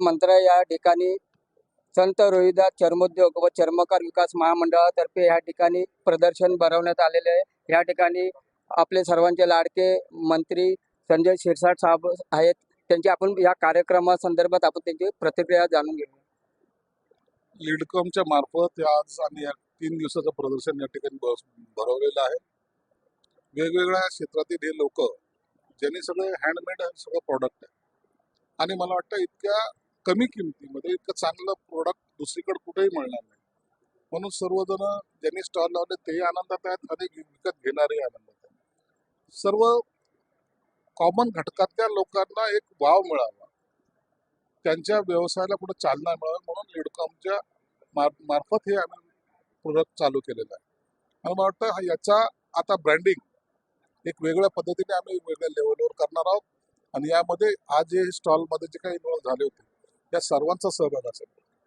मंत्र या ठिकाणी संत रोहिदास चर्मोद्योग व चर्मकार विकास महामंडळातर्फे या ठिकाणी प्रदर्शन भरवण्यात आलेले आहे. या ठिकाणी आपले सर्वांचे लाडके मंत्री संजय शिरसाट साहेब आहेत. त्यांची आपण या कार्यक्रमासंदर्भात आपण त्यांची प्रतिक्रिया जाणून घेऊ. लिडकॉमच्या मार्फत आज आम्ही या तीन दिवसाचं प्रदर्शन या ठिकाणी भरवलेलं आहे. वेगवेगळ्या क्षेत्रातील हे लोक ज्यांनी सगळे हँडमेड सगळं प्रॉडक्ट आहे. आणि मला वाटतं इतक्या कमी किमतीमध्ये इतकं चांगलं प्रोडक्ट दुसरीकडे कुठेही मिळणार नाही. म्हणून सर्वजण ज्यांनी स्टॉल लावले तेही आनंदात आहेत आणि विकत घेणारे आनंदात आहेत. सर्व कॉमन घटकातल्या लोकांना एक वाव मिळावा. त्यांच्या व्यवसायाला कुठे चालना मिळावी म्हणून लिडकॉमच्या मार मार्फत हे आम्ही प्रोडक्ट चालू केलेलं आहे. आणि मला वाटतं याचा आता ब्रँडिंग एक वेगळ्या पद्धतीने आम्ही वेगळ्या लेवलवर करणार आहोत. आणि यामध्ये आज जे स्टॉलमध्ये जे काही इन्व्हॉल्व झाले होते त्या सर्वांचा सहभाग असेल.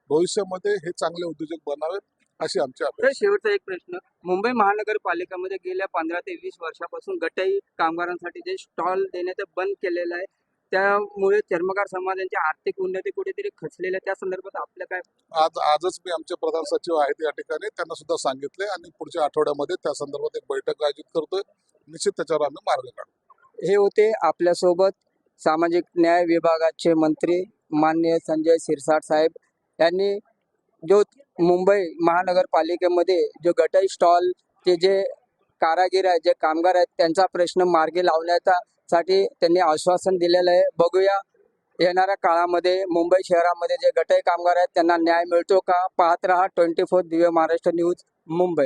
भविष्यामध्ये हे चांगले उद्योजक बनावेत अशी आमची अपेक्षा शेवटचा एक प्रश्न. मुंबई महानगरपालिकेमध्ये गेल्या पंधरा ते वीस वर्षापासून गटाई कामगारांसाठी जे स्टॉल देण्याचं बंद केलेलं आहे त्यामुळे चर्मकार समाजाची आर्थिक उन्नती कुठेतरी खचलेली आहे त्या संदर्भात आपलं काय? आज आजच मी आमचे प्रधान सचिव आहेत या ठिकाणी त्यांना सुद्धा सांगितले आणि पुढच्या आठवड्यामध्ये त्या संदर्भात एक बैठक आयोजित करतोय. निश्चित त्याच्यावर आम्ही मार्ग काढू. हे होते आपल्यासोबत सामाजिक न्याय विभागाचे मंत्री मान्य संजय शिरसाट साहेब यांनी जो मुंबई महानगरपालिकेमध्ये जो गटई स्टॉल ते जे कारागीर आहेत जे कामगार आहेत त्यांचा प्रश्न मार्गी लावण्याचा साठी त्यांनी आश्वासन दिलेलं आहे. बघूया येणाऱ्या काळामध्ये मुंबई शहरामध्ये जे गटई कामगार आहेत त्यांना न्याय मिळतो का? पाहत रहा twenty four Divya Maharashtra news Mumbai.